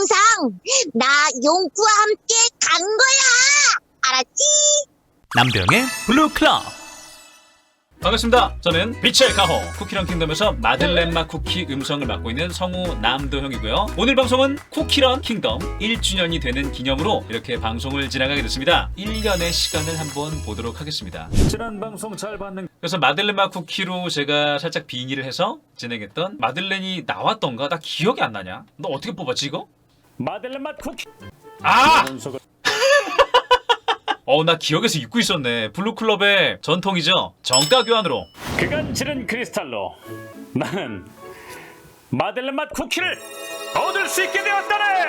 영상 나 용구와 함께 간 거야. 알았지? 남도영의 블루 클럽 반갑습니다. 저는 빛의 가호 쿠키런 킹덤에서 마들렌 맛 쿠키 음성을 맡고 있는 성우 남도형이고요. 오늘 방송은 쿠키런 킹덤 1주년이 되는 기념으로 이렇게 방송을 진행하게 됐습니다. 1년의 시간을 한번 보도록 하겠습니다. 지난 방송 잘 봤는 그래서 마들렌 맛 쿠키로 제가 살짝 빙의를 해서 진행했던 마들렌이 나왔던가? 나 기억이 안 나냐? 너 어떻게 뽑았지 이거? 마들렌 맛 쿠키 아! 연속을 어, 나 기억에서 잊고 있었네. 블루클럽의 전통이죠. 정가 교환으로. 그간 지른 크리스탈로 나는 마들렌 맛 쿠키를 얻을 수 있게 되었다네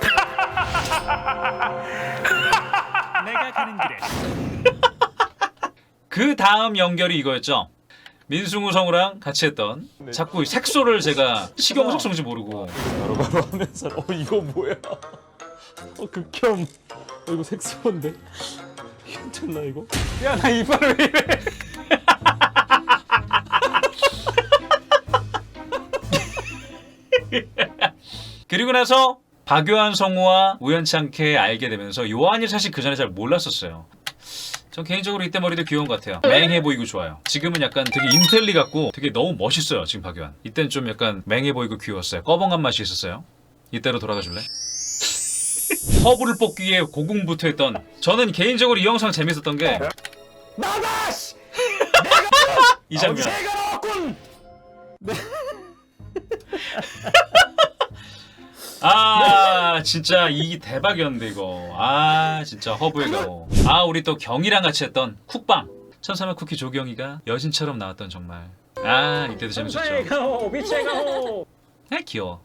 내가 가는 길에. 그 다음 연결이 이거였죠. 민승우 성우랑 같이 했던 자꾸 색소를 제가 식용 색소인지 모르고. 바로바로 하면서 어 이거 뭐야? 어 극혐. 어 이거 색소인데? 괜찮나 이거? 야 나 이빨 왜 이래? 그리고 나서 박요한 성우와 우연치 않게 알게 되면서 요한이 사실 그 전에 잘 몰랐었어요. 전 개인적으로 이때 머리도 귀여운 것 같아요. 맹해 보이고 좋아요. 지금은 약간 되게 인텔리 같고 되게 너무 멋있어요. 지금 박요한. 이때는 좀 약간 맹해 보이고 귀여웠어요. 꺼벙한 맛이 있었어요. 이때로 돌아가 줄래? 허브를 뽑기 위해 고군부투했던 저는 개인적으로 이 영상 재밌었던 게 이 나가 씨 장면. 제가 나왔군 아 진짜 이 대박이었는데 이거. 아 진짜 허브의 가오 아 우리 또 경이랑 같이 했던 쿡방 천사만 쿠키 조경이가 여신처럼 나왔던 정말. 아 이때도 재밌었죠. 가호 빛의 가호 아 귀여워.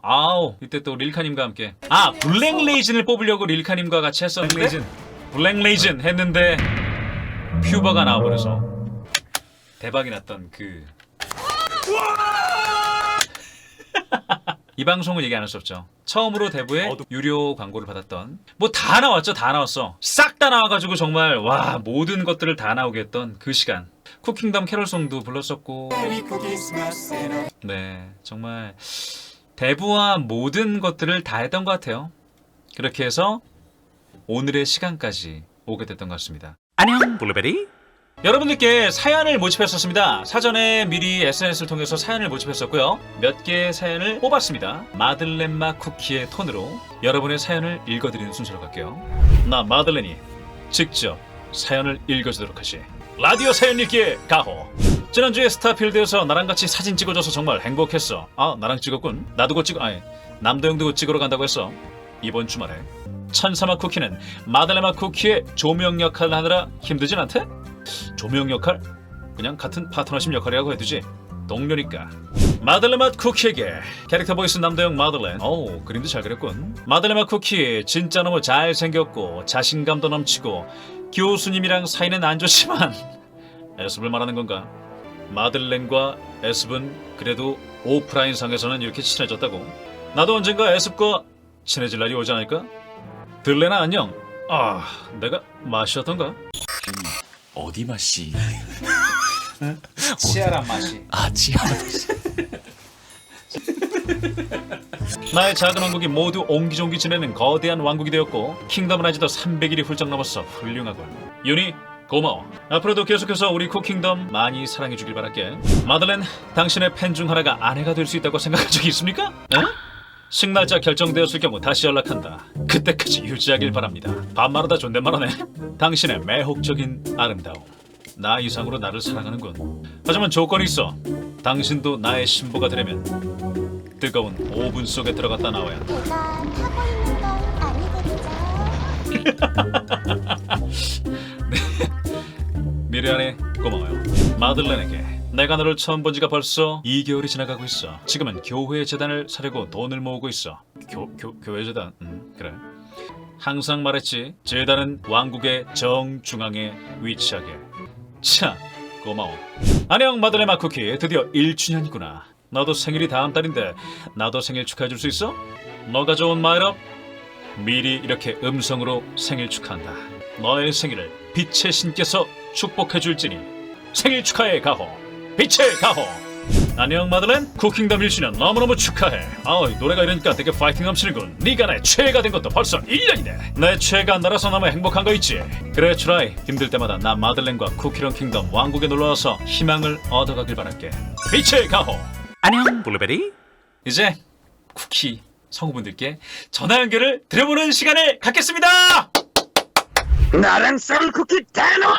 아우 이때 또 릴카님과 함께. 아 블랙 레이즌을 뽑으려고 릴카님과 같이 했었는데 블랙 레이즌 블랙 레이즌 했는데 퓨버가 나와버려서 대박이 났던 그 이 방송을 얘기 안 할 수 없죠. 처음으로 대부에 유료 광고를 받았던 뭐 다 나왔죠. 다 나왔어. 싹 다 나와가지고 정말 와 모든 것들을 다 나오게 했던 그 시간. 쿠킹덤 캐롤송도 불렀었고 네 정말 대부와 모든 것들을 다 했던 것 같아요. 그렇게 해서 오늘의 시간까지 오게 됐던 것 같습니다. 안녕 블루베리 여러분들께 사연을 모집했었습니다. 사전에 미리 SNS를 통해서 사연을 모집했었고요. 몇 개의 사연을 뽑았습니다. 마들렌마 쿠키의 톤으로 여러분의 사연을 읽어드리는 순서로 갈게요. 나 마들렌이 직접 사연을 읽어주도록 하지. 라디오 사연 읽기의 가호. 지난주에 스타필드에서 나랑 같이 사진 찍어줘서 정말 행복했어. 아 나랑 찍었군. 나도 곧 찍어. 아니 남도형도 곧 찍으러 간다고 했어. 이번 주말에 천사마 쿠키는 마들렌마 쿠키의 조명 역할을 하느라 힘들진 않대? 조명 역할? 그냥 같은 파트너십 역할이라고 해두지. 동료니까. 마들렌맛 쿠키에게. 캐릭터 보이스 남도형 마들렌. 어우 그림도 잘 그렸군. 마들렌맛 쿠키 진짜 너무 잘생겼고 자신감도 넘치고 교수님이랑 사이는 안 좋지만. 에습을 말하는 건가? 마들렌과 에습은 그래도 오프라인 상에서는 이렇게 친해졌다고. 나도 언젠가 에습과 친해질 날이 오지 않을까? 들레나 안녕. 아 내가 맛이었던가? 어디 맛이? 치아란 맛이. 아 지하 나의 작은 왕국이 모두 옹기종기 지내는 거대한 왕국이 되었고 킹덤은 아직도 300일이 훌쩍 넘었어 훌륭하군. 유니 고마워. 앞으로도 계속해서 우리 쿠킹덤 많이 사랑해주길 바랄게. 마들렌 당신의 팬 중 하나가 아내가 될 수 있다고 생각한 적이 있습니까? 에? 식날짜 결정되었을 경우 다시 연락한다. 그때까지 유지하길 바랍니다. 반말하다 존댓말하네. 당신의 매혹적인 아름다움. 나 이상으로 나를 사랑하는군. 하지만 조건이 있어. 당신도 나의 신부가 되려면 뜨거운 오븐 속에 들어갔다 나와야 한다. 내가 타고 있는 건 아니거든요. 미래 안에 고마워요. 마들렌에게 내가 너를 처음 본 지가 벌써 2개월이 지나가고 있어. 지금은 교회 재단을 사려고 돈을 모으고 있어. 교, 교, 교회 재단? 음, 그래. 항상 말했지. 재단은 왕국의 정중앙에 위치하게. 차, 고마워. 안녕 마들렌마 쿠키. 드디어 1주년이구나. 너도 생일이 다음 달인데 나도 생일 축하해 줄 수 있어? 너가 좋은 마이럽? 미리 이렇게 음성으로 생일 축하한다. 너의 생일을 빛의 신께서 축복해 줄지니 생일 축하해 가호. 빛의 가호. 안녕 마들렌 쿠킹덤 1주년 너무너무 축하해. 아우 노래가 이러니까 되게 파이팅 넘치는군. 네가 내 최애가 된 것도 벌써 1년이네. 내 최애가 날아서 너무 행복한 거 있지? 그래 추라이. 힘들 때마다 나 마들렌과 쿠키런 킹덤 왕국에 놀러와서 희망을 얻어가길 바랄게. 빛의 가호. 안녕 블루베리. 이제 쿠키 성우분들께 전화 연결을 드려보는 시간을 갖겠습니다! 나랑 쌀 쿠키 대놓아!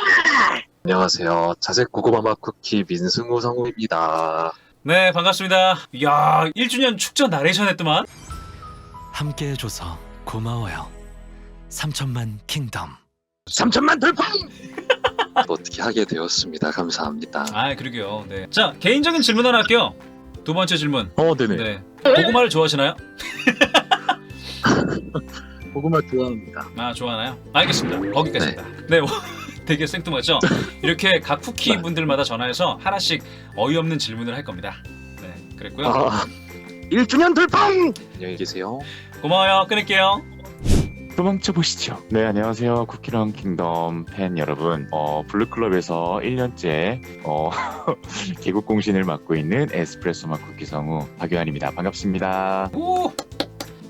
안녕하세요. 자색 고구마맛 쿠키 민승우 성우입니다. 네 반갑습니다 이야 1주년 축전 나레이션 했더만 함께 해줘서 고마워요. 3천만 킹덤. 3천만 돌파! 어떻게 하게 되었습니다. 감사합니다. 아 그러게요 네. 자 개인적인 질문 하나 할게요 두 번째 질문 어, 네네. 네 고구마를 좋아하시나요? 고구마 좋아합니다. 아 좋아하나요? 알겠습니다. 거기까지입니다. 네, 뭐, 되게 생뚱하죠? 이렇게 각 쿠키 네. 분들마다 전화해서 하나씩 어이없는 질문을 할 겁니다. 네, 그랬고요. 아, 1주년 돌파! 안녕히 계세요. 고마워요. 끊을게요. 도망쳐 보시죠. 네, 안녕하세요. 쿠키런 킹덤 팬 여러분. 어, 블루클럽에서 1년째 어, 개국 공신을 맡고 있는 에스프레소 맛 쿠키 성우 박유한입니다. 반갑습니다. 오!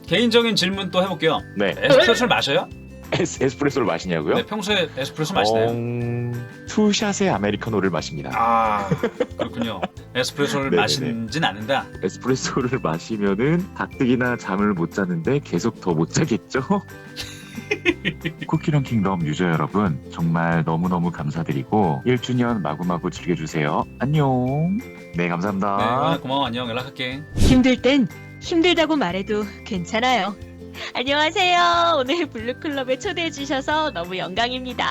개인적인 질문 또 해볼게요. 네, 에스프레소를 마셔요? 에스, 에스프레소를 마시냐고요? 네, 평소에 에스프레소 마시나요? 어, 투샷의 아메리카노를 마십니다. 아, 그렇군요. 에스프레소를 네네네. 마시진 않는다. 에스프레소를 마시면은 가뜩이나 잠을 못 자는데 계속 더 못 자겠죠? 쿠키런 킹덤 유저 여러분 정말 너무너무 감사드리고 1주년 마구마구 즐겨주세요. 안녕. 네 네, 감사합니다. 고마워. 안녕. 연락할게. 힘들 땐 힘들다고 말해도 괜찮아요. 안녕하세요. 오늘 블루클럽에 초대해 주셔서 너무 영광입니다.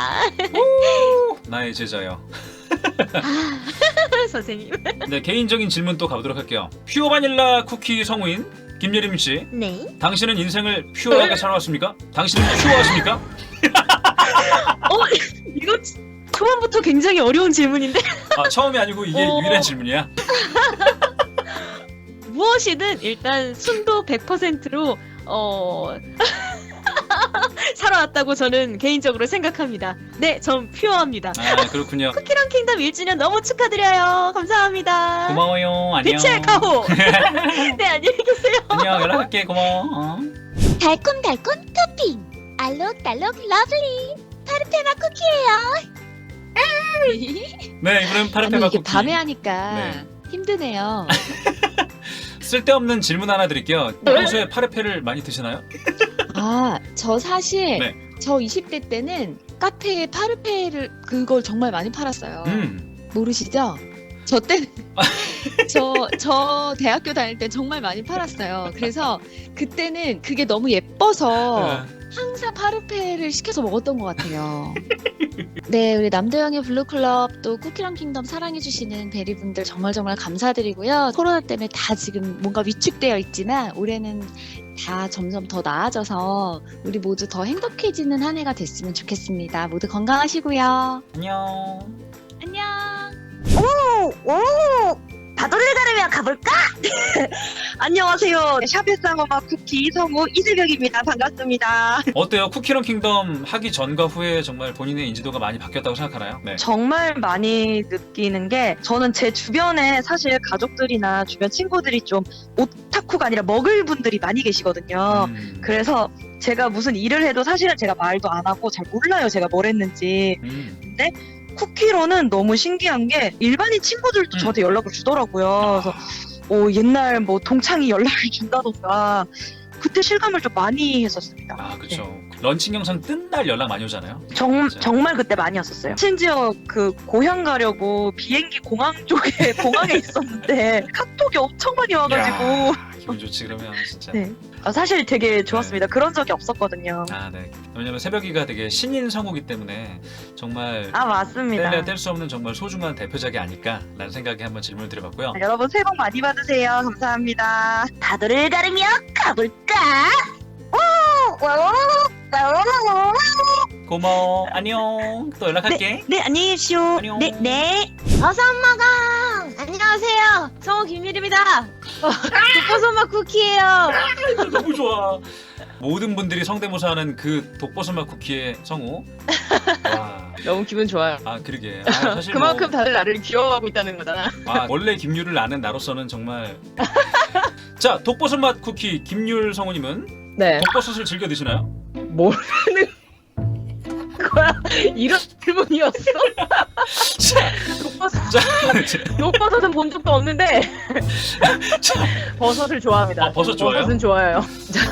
나의 제자요. 선생님. 네, 개인적인 질문 또 가보도록 할게요. 퓨어 바닐라 쿠키 성우인 김예림 씨. 네. 당신은 인생을 퓨어하게 살아왔습니까? 당신은 퓨어하십니까? 어, 이거 초반부터 굉장히 어려운 질문인데 아 처음이 아니고 이게 어. 유일한 질문이야. 무엇이든 일단 순도 100%로 어 살아왔다고 저는 개인적으로 생각합니다. 네, 전 퓨어합니다. 아 그렇군요. 쿠키런 킹덤 1주년 너무 축하드려요. 감사합니다. 고마워요. 안녕. 빛의 가호. 네, 안녕히 계세요. 안녕 연락할게. 고마워. 어. 달콤달콤 토핑! 알록달록 러블리! 파르페마 쿠키예요! 네 아니 파르페마 이게 쿠키. 밤에 하니까 네. 힘드네요. 쓸데없는 질문 하나 드릴게요. 평소에 파르페를 많이 드시나요? 아, 저 사실 네. 저 20대 때는 카페에 파르페를 그걸 정말 많이 팔았어요. 음. 모르시죠? 저 때는 저, 저 대학교 다닐 때 정말 많이 팔았어요. 그래서 그때는 그게 너무 예뻐서 네. 항상 파르페를 시켜서 먹었던 것 같아요. 네, 우리 남도영의 블루클럽 또 쿠키랑 킹덤 사랑해주시는 베리분들 정말 정말 감사드리고요. 코로나 때문에 다 지금 뭔가 위축되어 있지만 올해는 다 점점 더 나아져서 우리 모두 더 행복해지는 한 해가 됐으면 좋겠습니다. 모두 건강하시고요. 안녕. 안녕. 오! 오! 가르며 가볼까? 안녕하세요. 샤베쌍어마 쿠키 성우 이세벽입니다. 반갑습니다. 어때요? 쿠키런 킹덤 하기 전과 후에 정말 본인의 인지도가 많이 바뀌었다고 생각하나요? 네. 정말 많이 느끼는 게 저는 제 주변에 사실 가족들이나 주변 친구들이 좀 오타쿠가 아니라 먹을 분들이 많이 계시거든요. 음. 그래서 제가 무슨 일을 해도 사실은 제가 말도 안 하고 잘 몰라요. 제가 뭘 했는지. 음. 쿠키로는 너무 신기한 게 일반인 친구들도 음. 저한테 연락을 주더라고요. 그래서 어, 옛날 뭐 동창이 연락을 준다던가 그때 실감을 좀 많이 했었습니다. 아 그렇죠. 런칭 영상 뜬 날 연락 많이 오잖아요. 정. 정말 그때 많이 왔었어요. 심지어 그 고향 가려고 비행기 공항 쪽에 공항에 있었는데 카톡이 엄청 많이 와가지고 야, 기분 좋지 그러면 진짜. 네. 아, 사실 되게 좋았습니다. 그런 적이 없었거든요. 아 네. 왜냐면 새벽이가 되게 신인 성우기 때문에 정말 아 맞습니다. 뗄래야 뗄 수 없는 정말 소중한 대표작이 아닐까라는 생각에 한번 질문을 드려봤고요. 여러분 새해 복 많이 받으세요. 감사합니다. 다도를 가르며 가볼까? 오! 오! 오! 고마워. 안녕. 또 연락할게. 네 안녕히 계십시오. 안녕. 네 네. 어서 엄마가! 안녕하세요. 성우 김일입니다. 어, 독보소마 쿠키예요. 너무 좋아. 모든 분들이 성대모사하는 그 독버섯맛 쿠키의 성우. 와, 너무 기분 좋아요. 아 그러게. 아, 사실 그만큼 뭐, 다들 나를 귀여워하고 있다는 거잖아. 아, 원래 김율을 아는 나로서는 정말. 자, 독버섯맛 쿠키 김율 성우님은 네. 독버섯을 즐겨 드시나요? 모르는 거야. 이런 질문이었어. 자, 자, 독버섯은 본 적도 없는데 자, 버섯을 좋아합니다. 아, 버섯 좋아해요? 버섯은 좋아요.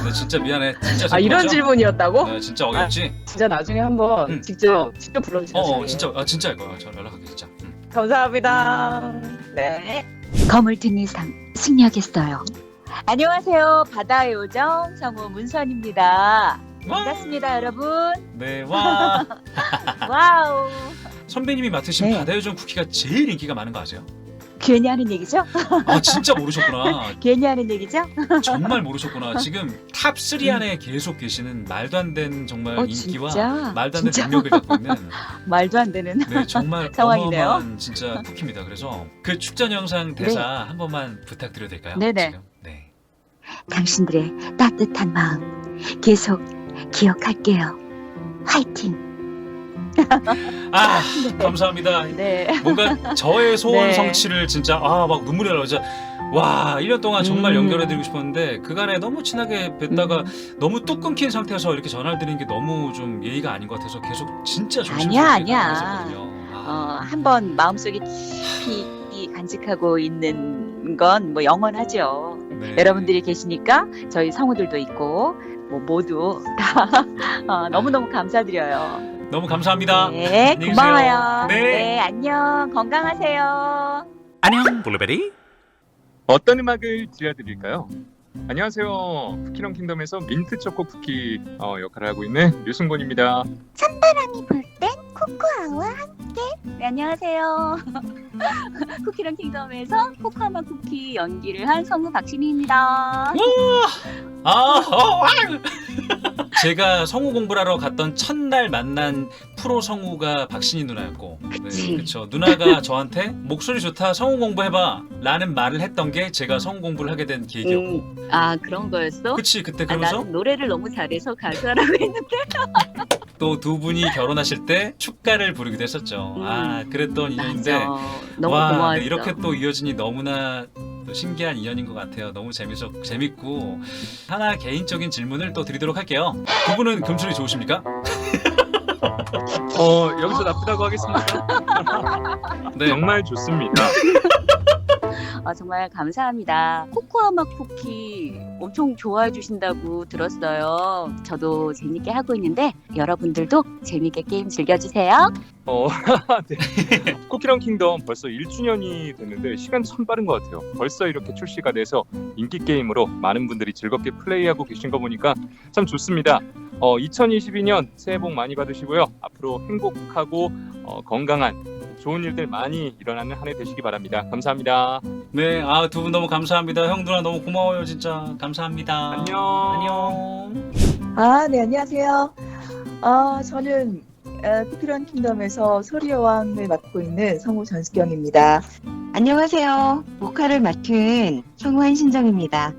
네, 진짜 미안해. 진짜 아 이런? 질문이었다고? 네, 진짜 어렵지. 진짜 나중에 한번 음. 직접 직접 불러주세요. 어, 어, 진짜, 아, 진짜 이거 저 연락할게 진짜. 음. 감사합니다. 네. 거물튼 이상 승리하겠어요. 안녕하세요. 바다의 요정 성우 문선입니다. 반갑습니다, 여러분. 네, 와. 와우. 선배님이 맡으신 네. 바다요정 쿠키가 제일 인기가 많은 거 아세요? 괜히 하는 얘기죠? 아, 진짜 모르셨구나. 괜히 하는 얘기죠? 정말 모르셨구나. 지금 탑 3 안에 계속 계시는 말도 안 되는 정말 어, 인기와 진짜? 말도 안 되는 진짜? 능력을 갖고 있는 말도 안 되는. 네, 정말 상황이네요. 어마어마한 진짜 쿠키입니다. 그래서 그 축전 영상 대사 한 번만 부탁드려도 될까요? 네네. 지금? 네. 당신들의 따뜻한 마음 계속 기억할게요. 화이팅! 아, 감사합니다. 네. 뭔가 저의 소원 네. 성취를 진짜 아 막 눈물이 나요. 진짜 와 1년 동안 정말 음. 연결해드리고 싶었는데 그간에 너무 친하게 뵀다가 너무 뚝 끊긴 상태에서 이렇게 전화를 드리는 게 너무 좀 예의가 아닌 것 같아서 계속 진짜 조심스럽게 아니야, 아니야. 아, 어, 한번 마음속에 깊이 간직하고 있는 건 뭐 영원하죠. 네. 여러분들이 계시니까 저희 성우들도 있고 뭐 모두 다 어, 너무너무 감사드려요. 너무 감사합니다. 네, 안녕히 계세요. 고마워요. 네. 네, 안녕. 건강하세요. 안녕 블루베리 어떤 음악을 들려드릴까요? 안녕하세요. 쿠키런 킹덤에서 민트 초코 쿠키 어, 역할을 하고 있는 류승곤입니다. 찬바람이 불 땐 코코아와 네, 안녕하세요. 쿠키런 킹덤에서 코코아마 쿠키 연기를 한 성우 박시미입니다. 아, 어, 아. 제가 성우 공부를 하러 갔던 첫날 만난 프로 성우가 박신희 누나였고, 그치. 그렇죠. 누나가 저한테 목소리 좋다, 성우 공부해봐, 라는 말을 했던 게 제가 성우 공부를 하게 된 계기였고, 아 그런 거였어? 그치 그때 아, 그러면서 나는 노래를 너무 잘해서 가수하라고 했는데. 또 두 분이 결혼하실 때 축가를 부르기도 했었죠. 음. 아, 그랬던 인연인데, 맞아. 너무 와, 고마웠어. 네, 이렇게 또 이어지니 너무나 또 신기한 인연인 것 같아요. 너무 재밌어, 재밌고 하나 개인적인 질문을 또 드리도록 할게요. 두 분은 금술이 좋으십니까? 어, 여기서 나쁘다고 하겠습니다. 네. 정말 좋습니다. 아, 정말 감사합니다. 코코아마 쿠키 엄청 좋아해 주신다고 들었어요. 저도 재밌게 하고 있는데 여러분들도 재밌게 게임 즐겨주세요. 어, 네. 쿠키런 킹덤 벌써 1주년이 됐는데 시간 참 빠른 것 같아요. 벌써 이렇게 출시가 돼서 인기 게임으로 많은 분들이 즐겁게 플레이하고 계신 거 보니까 참 좋습니다. 어, 2022년 새해 복 많이 받으시고요. 앞으로 행복하고 어, 건강한 좋은 일들 많이 일어나는 한 해 되시기 바랍니다. 감사합니다. 네, 아, 두 분 너무 감사합니다. 형 누나 너무 고마워요, 진짜. 감사합니다. 안녕. 안녕. 아, 네, 안녕하세요. 아, 저는 어, 쿠키런 킹덤에서 소리 여왕을 맡고 있는 성우 전수경입니다. 안녕하세요. 목화를 맡은 성우 한신정입니다.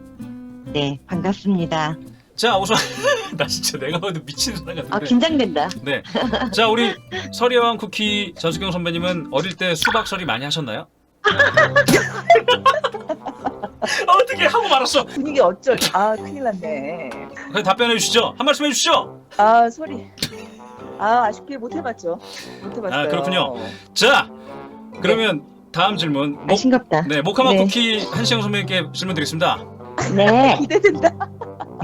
네, 반갑습니다. 자, 우선 나 진짜 내가 봐도 미친 사람 같은데. 아, 긴장된다. 네. 자, 우리 서리왕 쿠키 전수경 선배님은 어릴 때 수박 서리 많이 하셨나요? 어떻게 하고 말았어? 분위기 어쩔, 아, 큰일 났네. 그냥 답변해 주시죠. 한 말씀 해 주시죠. 아, 소리. 아, 아쉽게 못 해봤죠. 못 해봤어요. 아, 그렇군요. 자, 그러면 다음 질문. 아, 싱겁다. 네, 모카마 네. 쿠키 한시영 선배님께 질문 드리겠습니다. 네. 기대된다.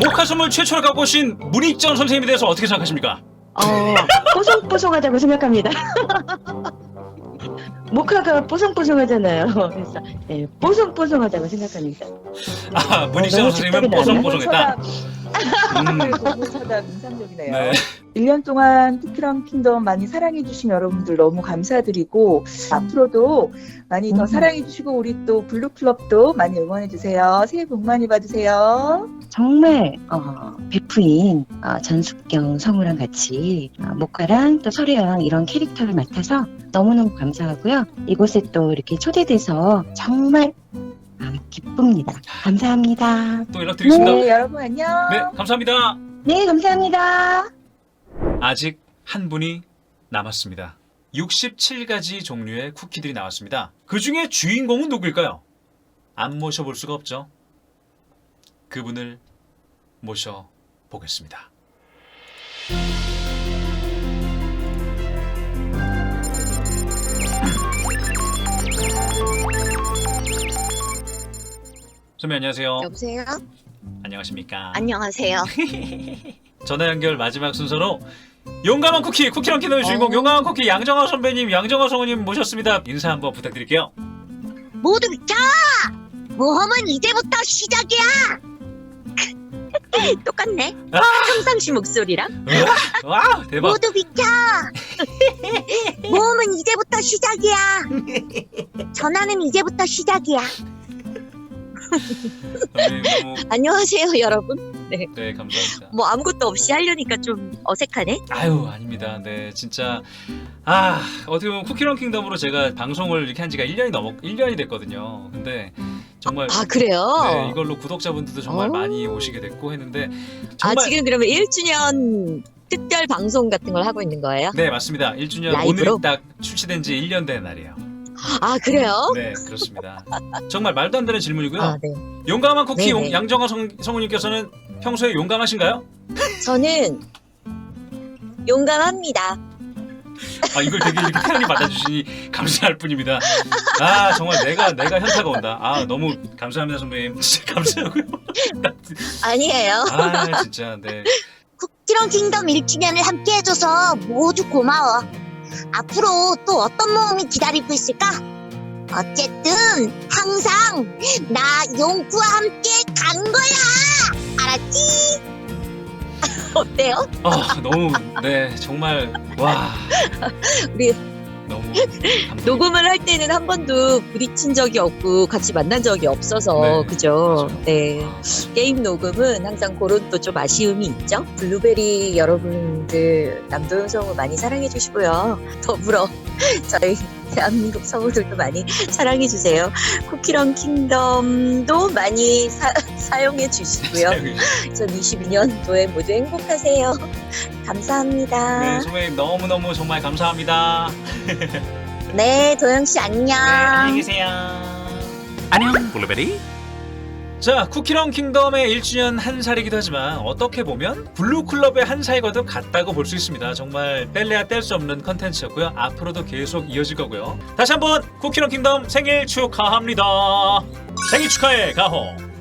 모카 선물 최초로 갖고 오신 문익전 선생님에 대해서 어떻게 생각하십니까? 어, 뽀송뽀송하다고 생각합니다. 목화가 뽀송뽀송하잖아요. 그래서 네, 뽀송뽀송하다고 생각합니다. 아, 너무 선생님은. 뽀송뽀송했다. 음, 고무차단 인상적이네요. 네. 1년 동안 쿠키런 킹덤 많이 사랑해주신 여러분들 너무 감사드리고, 앞으로도 많이 더 음. 사랑해주시고, 우리 또 블루클럽도 많이 응원해주세요. 새해 복 많이 받으세요. 정말 어, 베프인 어, 전숙경 성우랑 같이 어, 목화랑 또 서리랑 이런 캐릭터를 맡아서 너무너무 감사하고요. 이곳에 또 이렇게 초대돼서 정말 아, 기쁩니다. 감사합니다. 또 연락드리겠습니다. 네, 여러분 안녕. 네, 감사합니다. 네, 감사합니다. 아직 한 분이 남았습니다. 67가지 종류의 쿠키들이 나왔습니다. 그 중에 주인공은 누구일까요? 안 모셔볼 수가 없죠. 그분을 모셔보겠습니다. 선배 안녕하세요. 여보세요? 안녕하십니까? 안녕하세요. 전화 연결 마지막 순서로 용감한 쿠키 쿠키랑 키노의 주인공 어. 용감한 쿠키 양정화 선배님 양정화 성우님 모셨습니다 인사 한번 부탁드릴게요 모두 비켜! 모험은 이제부터 시작이야! 똑같네. 아! 평상시 목소리랑. 와 대박 모두 비켜! 모험은 이제부터 시작이야. 전화는 이제부터 시작이야. 선배님 너무 안녕하세요, 여러분. 네. 네 감사합니다 뭐 아무것도 없이 하려니까 좀 어색하네. 아유 아닙니다 네 진짜 아 어떻게 보면 쿠키런 킹덤으로 제가 방송을 이렇게 한 지가 1년이 넘었 1년이 됐거든요 근데 정말 아, 그래요? 네 이걸로 구독자분들도 정말 어. 많이 오시게 됐고 했는데 아, 정말 지금 그러면 1주년 특별 방송 같은 걸 하고 있는 거예요? 네 맞습니다 1주년 라이브로? 딱 출시된 지 1년 된 날이에요 아, 그래요? 네 그렇습니다 정말 말도 안 되는 질문이고요 아, 네. 용감한 쿠키 네네. 용- 양정화 성, 성우님께서는 평소에 용감하신가요? 저는 용감합니다. 아 이걸 되게 이렇게 태연히 받아주시니 감사할 뿐입니다. 아 정말 내가 내가 현타가 온다. 아 너무 감사합니다 선배님. 진짜 감사하고요. 아니에요. 아 진짜 네. 쿠키런 킹덤 1주년을 함께 해줘서 모두 고마워. 앞으로 또 어떤 모험이 기다리고 있을까? 어쨌든 항상 나 용구와 함께 간 거야. 알았지? 어때요? 아 너무 네 정말 와 우리 녹음을 할 때는 한 번도 부딪힌 적이 없고 같이 만난 적이 없어서 네, 그죠? 네 게임 녹음은 항상 그런 또 좀 아쉬움이 있죠. 블루베리 여러분들 남도현 성우 많이 사랑해 주시고요. 더불어 저희 대한민국 성우들도 많이 사랑해 주세요. 쿠키런 킹덤도 많이 사, 용해 주시고요. 2022년도에 모두 행복하세요. 감사합니다. 네 선배님 너무 너무 정말 감사합니다. 네, 도영 씨 안녕. 네, 안녕히 계세요. 안녕 블루베리. 자 쿠키런 킹덤의 1주년 한 살이기도 하지만 어떻게 보면 블루클럽의 한 살과도 같다고 볼 수 있습니다. 정말 뗄래야 뗄 수 없는 컨텐츠였고요. 앞으로도 계속 이어질 거고요. 다시 한번 쿠키런 킹덤 생일 축하합니다. 생일 축하해 가호.